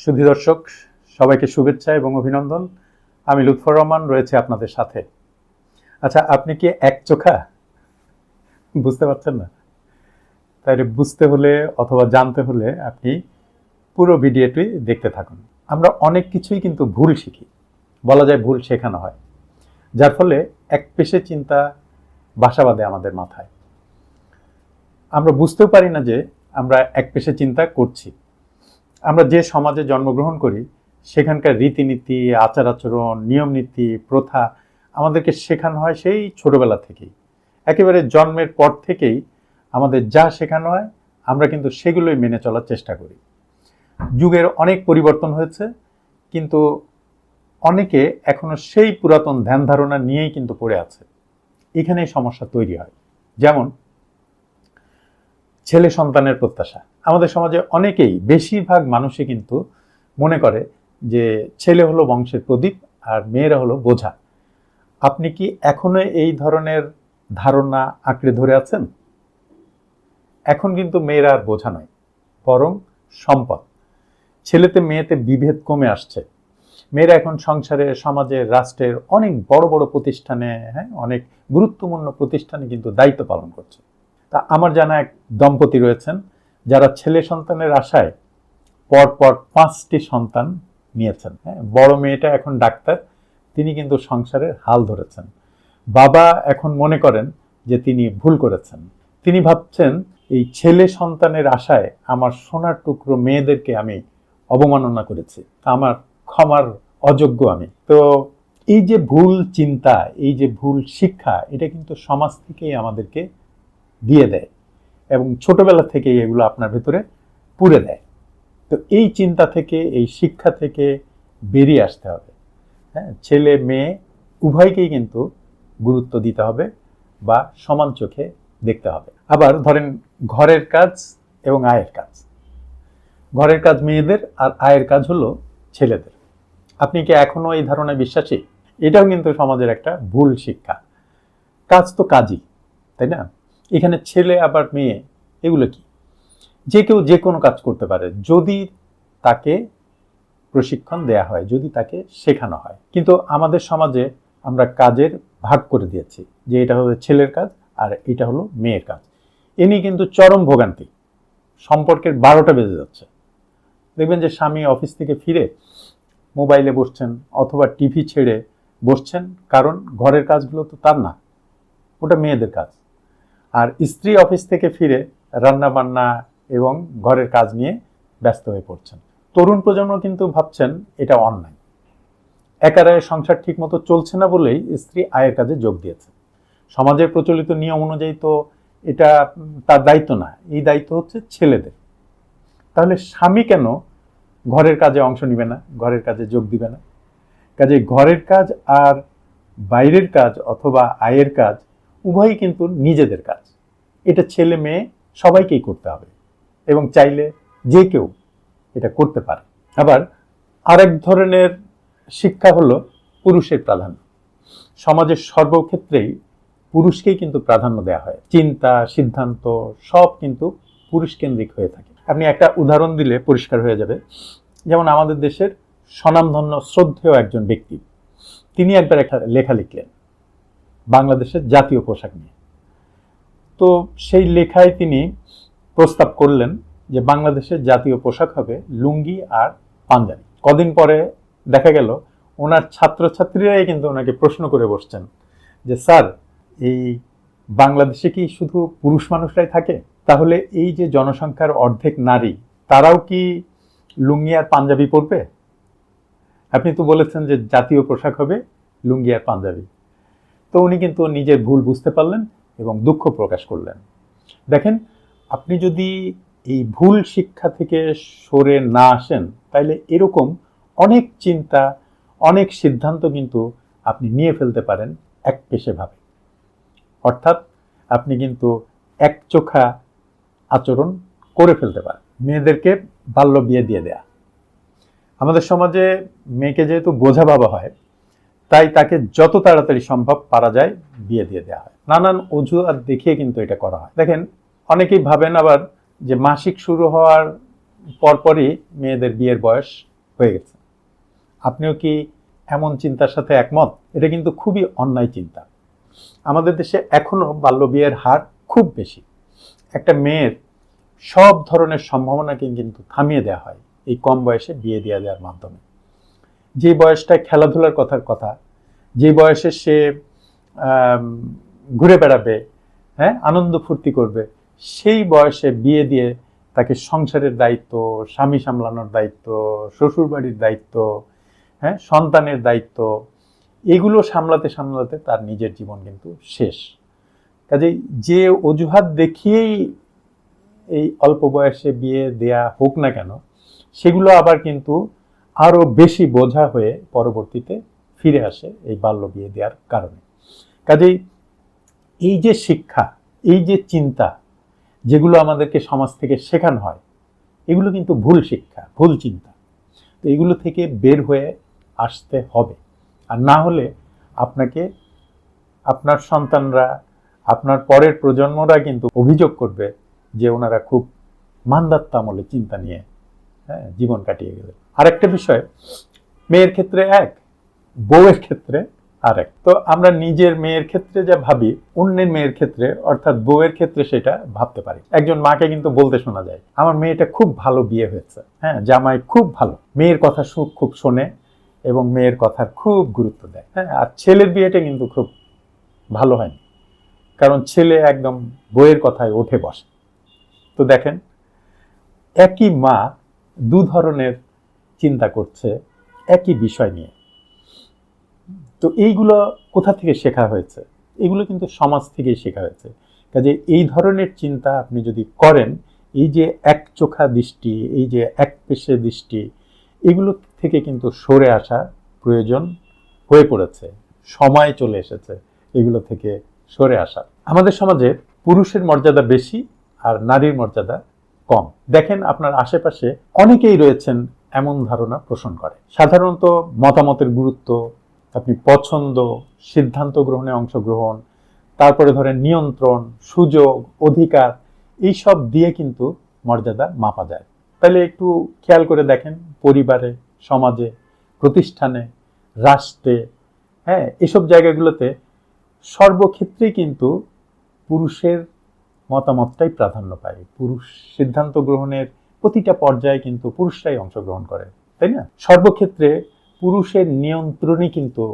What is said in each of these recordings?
সুধী দর্শক, সবাইকে শুভেচ্ছা এবং অভিনন্দন। আমি লুৎফর রহমান রয়েছে আপনাদের সাথে। আচ্ছা আপনি কি এক চোখা? বুঝতে পারছেন না? তাইলে বুঝতে হলে অথবা জানতে হলে আপনি পুরো ভিডিওটি দেখতে থাকুন। আমরা অনেক কিছুই কিন্তু ভুল শিখি। বলা যায় ভুল শেখানো হয়। যার ফলে এক পেশে চিন্তা বাসা বাঁধে আমাদের মাথায়। আমরা বুঝতেও পারি না যে আমরা এক পেশে চিন্তা করছি। আমরা যে সমাজে জন্মগ্রহণ করি, সেখানকার রীতিনীতি আচার আচরণ নিয়ম নীতি প্রথা আমাদেরকে শেখানো হয় সেই ছোটবেলা থেকেই। একেবারে জন্মের পর থেকেই আমাদের যা শেখানো হয়, আমরা কিন্তু সেগুলোই মেনে চলার চেষ্টা করি। যুগের অনেক পরিবর্তন হয়েছে, কিন্তু অনেকে এখনও সেই পুরাতন ধ্যান ধারণা নিয়েই কিন্তু পড়ে আছে। এখানেই সমস্যা তৈরি হয়। যেমন ছেলে সন্তানের প্রত্যাশা। আমাদের সমাজে অনেকেই বেশিরভাগ মানুষই কিন্তু মনে করে যে ছেলে হলো বংশের প্রদীপ আর মেয়েরা হলো বোঝা। আপনি কি এখনও এই ধরনের ধারণা আঁকড়ে ধরে আছেন? এখন কিন্তু মেয়েরা আর বোঝা নয়, বরং সম্পদ। ছেলেতে মেয়েতে বিভেদ কমে আসছে। মেয়েরা এখন সংসারে, সমাজে, রাষ্ট্রের অনেক বড় বড় প্রতিষ্ঠানে হ্যাঁ অনেক গুরুত্বপূর্ণ প্রতিষ্ঠানে কিন্তু দায়িত্ব পালন করছে। তা আমার জানা এক দম্পতি রয়েছেন, যারা ছেলে সন্তানের আশায় পরপর পাঁচটি সন্তান নিয়েছেন। হ্যাঁ বড় মেয়েটা এখন ডাক্তার, তিনি কিন্তু সংসারের হাল ধরেছেন। বাবা এখন মনে করেন যে তিনি ভুল করেছেন। তিনি ভাবছেন, এই ছেলে সন্তানের আশায় আমার সোনার টুকরো মেয়েদেরকে আমি অবমাননা করেছি। আমার ক্ষমার অযোগ্য আমি। তো এই যে ভুল চিন্তা, এই যে ভুল শিক্ষা, এটা কিন্তু সমাজ থেকেই আমাদেরকে দিয়ে দেয় এবং ছোটবেলা থেকেই এগুলো আপনার ভেতরে পুড়ে দেয়। তো এই চিন্তা থেকে, এই শিক্ষা থেকে বেরিয়ে আসতে হবে। হ্যাঁ ছেলে, মেয়ে উভয়কেই কিন্তু গুরুত্ব দিতে হবে বা সমান চোখে দেখতে হবে। আবার ধরেন ঘরের কাজ এবং আয়ের কাজ। ঘরের কাজ মেয়েদের আর আয়ের কাজ হলো ছেলেদের। আপনি কি এখনও এই ধারণায় বিশ্বাসী? এটাও কিন্তু সমাজের একটা ভুল শিক্ষা। কাজ তো কাজই, তাই না? এখানে ছেলে আবার মেয়ে, এগুলো কি? যে কেউ যে কোনো কাজ করতে পারে, যদি তাকে প্রশিক্ষণ দেয়া হয়, যদি তাকে শেখানো হয়। কিন্তু আমাদের সমাজে আমরা কাজের ভাগ করে দিয়েছি, যে এটা হলো ছেলের কাজ আর এটা হলো মেয়ের কাজ। এ নিয়ে কিন্তু চরম ভোগান্তি, সম্পর্কের বারোটা বেজে যাচ্ছে। দেখবেন যে স্বামী অফিস থেকে ফিরে মোবাইলে বসছেন অথবা টিভি ছেড়ে বসছেন, কারণ ঘরের কাজগুলো তো তার না, ওটা মেয়েদের কাজ। আর স্ত্রী অফিস থেকে ফিরে রান্না বান্না এবং ঘরের কাজ নিয়ে ব্যস্ত হয়ে পড়ছেন। তরুণ প্রজন্ম কিন্তু ভাবছেন এটা অন্যায়। একারায় সংসার ঠিকমতো চলছে না বলেই স্ত্রী আয়ের কাজে যোগ দিয়েছে। সমাজের প্রচলিত নিয়ম অনুযায়ী তো এটা তার দায়িত্ব না, এই দায়িত্ব হচ্ছে ছেলেদের। তাহলে স্বামী কেন ঘরের কাজে অংশ নিবে না, ঘরের কাজে যোগ দিবে না? কাজে ঘরের কাজ আর বাইরের কাজ অথবা আয়ের কাজ উভয়ই কিন্তু নিজেদের কাজ। এটা ছেলে মেয়ে সবাইকেই করতে হবে এবং চাইলে যে কেউ এটা করতে পারে। আবার আরেক ধরনের শিক্ষা হলো পুরুষের প্রাধান্য। সমাজের সর্বক্ষেত্রেই পুরুষকেই কিন্তু প্রাধান্য দেওয়া হয়। চিন্তা, সিদ্ধান্ত সব কিন্তু পুরুষ কেন্দ্রিক হয়ে থাকে। আপনি একটা উদাহরণ দিলে পরিষ্কার হয়ে যাবে। যেমন আমাদের দেশের স্বনামধন্য শ্রদ্ধেয় একজন ব্যক্তি। তিনি একবার একটা লেখা লিখলেন। বাংলাদেশের জাতীয় পোশাক নিয়ে। তো সেই লেখায় তিনি প্রস্তাব করলেন যে বাংলাদেশের জাতীয় পোশাক হবে লুঙ্গি আর পাঞ্জাবি। কদিন পরে দেখা গেল ওনার ছাত্রছাত্রীরাই কিন্তু ওনাকে প্রশ্ন করে বসছেন যে, স্যার, এই বাংলাদেশে কি শুধু পুরুষ মানুষরাই থাকে? তাহলে এই যে জনসংখ্যার অর্ধেক নারী, তারাও কি লুঙ্গি আর পাঞ্জাবি পরবে? আপনি তো বলেছেন যে জাতীয় পোশাক হবে লুঙ্গি আর পাঞ্জাবি। তো উনি কিন্তু নিজের ভুল বুঝতে পারলেন এবং দুঃখ প্রকাশ করলেন। দেখেন, আপনি যদি এই ভুল শিক্ষা থেকে সরে না আসেন তাহলে এরকম অনেক চিন্তা, অনেক সিদ্ধান্ত কিন্তু আপনি নিয়ে ফেলতে পারেন এক পেশেভাবে অর্থাৎ আপনি কিন্তু এক চোখা আচরণ করে ফেলতে পারেন, মেয়েদেরকে বাল্য বিয়ে দিয়ে দেয়া। আমাদের সমাজে মেয়েকে যেহেতু বোঝা বাবা হয় তাই তাকে যত তাড়াতাড়ি সম্ভব পারা যায়, বিয়ে দিয়ে দেওয়া হয়। নানান অজুহাত দেখিয়ে কিন্তু এটা করা হয়। দেখেন, অনেকেই ভাবেন আবার যে মাসিক শুরু হওয়ার পরপরই মেয়েদের বিয়ের বয়স হয়ে গেছে। আপনিও কি এমন চিন্তার সাথে একমত? এটা কিন্তু খুবই অন্যায় চিন্তা। আমাদের দেশে এখনও বাল্যবিয়ের হার খুব বেশি। একটা মেয়ের সব ধরনের সম্ভাবনাকে কিন্তু থামিয়ে দেওয়া হয় এই কম বয়সে বিয়ে দিয়ে দেওয়ার মাধ্যমে। যে বয়সটায় খেলাধুলার কথার কথা, যে বয়সে সে ঘুরে বেড়াবে হ্যাঁ আনন্দ ফুর্তি করবে, সেই বয়সে বিয়ে দিয়ে তাকে সংসারের দায়িত্ব, স্বামী সামলানোর দায়িত্ব, শ্বশুরবাড়ির দায়িত্ব হ্যাঁ সন্তানের দায়িত্ব, এগুলো সামলাতে সামলাতে তার নিজের জীবন কিন্তু শেষ। কাজেই যে অজুহাত দেখিয়েই এই অল্প বয়সে বিয়ে দেয়া হোক না কেন, সেগুলো আবার কিন্তু আরও বেশি বোঝা হয়ে পরবর্তীতে ফিরে আসে এই বাল্য বিয়ে দেওয়ার কারণে। কাজেই এই যে শিক্ষা, এই যে চিন্তা, যেগুলো আমাদেরকে সমাজ থেকে শেখানো হয়, এগুলো কিন্তু ভুল শিক্ষা, ভুল চিন্তা। তো এগুলো থেকে বের হয়ে আসতে হবে। আর না হলে আপনাকে, আপনার সন্তানরা, আপনার পরের প্রজন্মরা কিন্তু অভিযোগ করবে যে ওনারা খুব মান্দাত্তা আমলে চিন্তা নিয়ে হ্যাঁ জীবন কাটিয়ে গেলে আরেকটা বিষয়, মেয়ের ক্ষেত্রে এক, বউয়ের ক্ষেত্রে আরেক। তো আমরা নিজের মেয়ের ক্ষেত্রে যা ভাবি, অন্যের মেয়ের ক্ষেত্রে, অর্থাৎ বউয়ের ক্ষেত্রে সেটা ভাবতে পারি। একজন মাকে কিন্তু বলতে শোনা যায়, আমার মেয়েটা খুব ভালো বিয়ে হয়েছে। হ্যাঁ জামাই খুব ভালো, মেয়ের কথা সুখ খুব শোনে এবং মেয়ের কথার খুব গুরুত্ব দেয়। হ্যাঁ আর ছেলের বিয়েটা কিন্তু খুব ভালো হয়নি, কারণ ছেলে একদম বইয়ের কথায় উঠে বসে। তো দেখেন, একই মা দু ধরনের চিন্তা করছে একই বিষয় নিয়ে। তো এইগুলো কোথা থেকে শেখা হয়েছে? এগুলো কিন্তু সমাজ থেকেই শেখা হয়েছে। কাজে এই ধরনের চিন্তা আপনি যদি করেন, এই যে এক চোখা দৃষ্টি, এই যে এক পেশে দৃষ্টি, এগুলো থেকে কিন্তু সরে আসা প্রয়োজন হয়ে পড়েছে। সময় চলে এসেছে এগুলো থেকে সরে আসা। আমাদের সমাজে পুরুষের মর্যাদা বেশি আর নারীর মর্যাদা কম। দেখেন আপনার আশেপাশে অনেকেই রয়েছেন এমন ধারণা পোষণ করে। সাধারণত মতামতের গুরুত্ব, আপনি পছন্দ, সিদ্ধান্ত গ্রহণে অংশগ্রহণ, তারপরে ধরেন নিয়ন্ত্রণ, সুযোগ, অধিকার এই সব দিয়ে কিন্তু মর্যাদা মাপা যায়। তাহলে একটু খেয়াল করে দেখেন পরিবারে, সমাজে, প্রতিষ্ঠানে, রাষ্ট্রে হ্যাঁ এসব জায়গাগুলোতে সর্বক্ষেত্রেই কিন্তু পুরুষের মতামতটাই প্রাধান্য পায়। পুরুষ সিদ্ধান্ত গ্রহণের প্রতিটা পর্যায়ে কিন্তু পুরুষরাই অংশগ্রহণ করে, তাই না? সর্বক্ষেত্রে পুরুষের নিয়ন্ত্রণই কিন্তু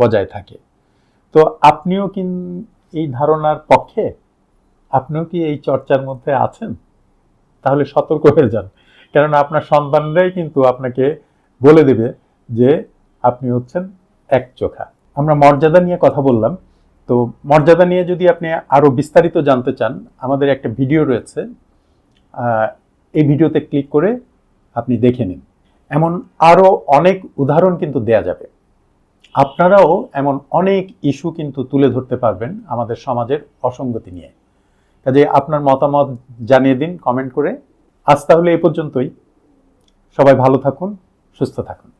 বজায় থাকে। তো আপনিও কি এই ধারণার পক্ষে? আপনিও কি এই চর্চার মধ্যে আছেন? তাহলে সতর্ক হয়ে যান। কেননা আপনার সন্তানরাই কিন্তু আপনাকে বলে দেবে যে আপনি হচ্ছেন এক চোখা আমরা মর্যাদা নিয়ে কথা বললাম। তো মর্যাদা নিয়ে যদি আপনি আরও বিস্তারিত জানতে চান, আমাদের একটা ভিডিও রয়েছে। এই ভিডিওতে ক্লিক করে আপনি দেখে নিন। এমন আরও অনেক উদাহরণ কিন্তু দেয়া যাবে। আপনারাও এমন অনেক ইস্যু কিন্তু তুলে ধরতে পারবেন আমাদের সমাজের অসঙ্গতি নিয়ে। কাজে আপনার মতামত জানিয়ে দিন, কমেন্ট করে। আজ তাহলে এ পর্যন্তই। সবাই ভালো থাকুন, সুস্থ থাকুন।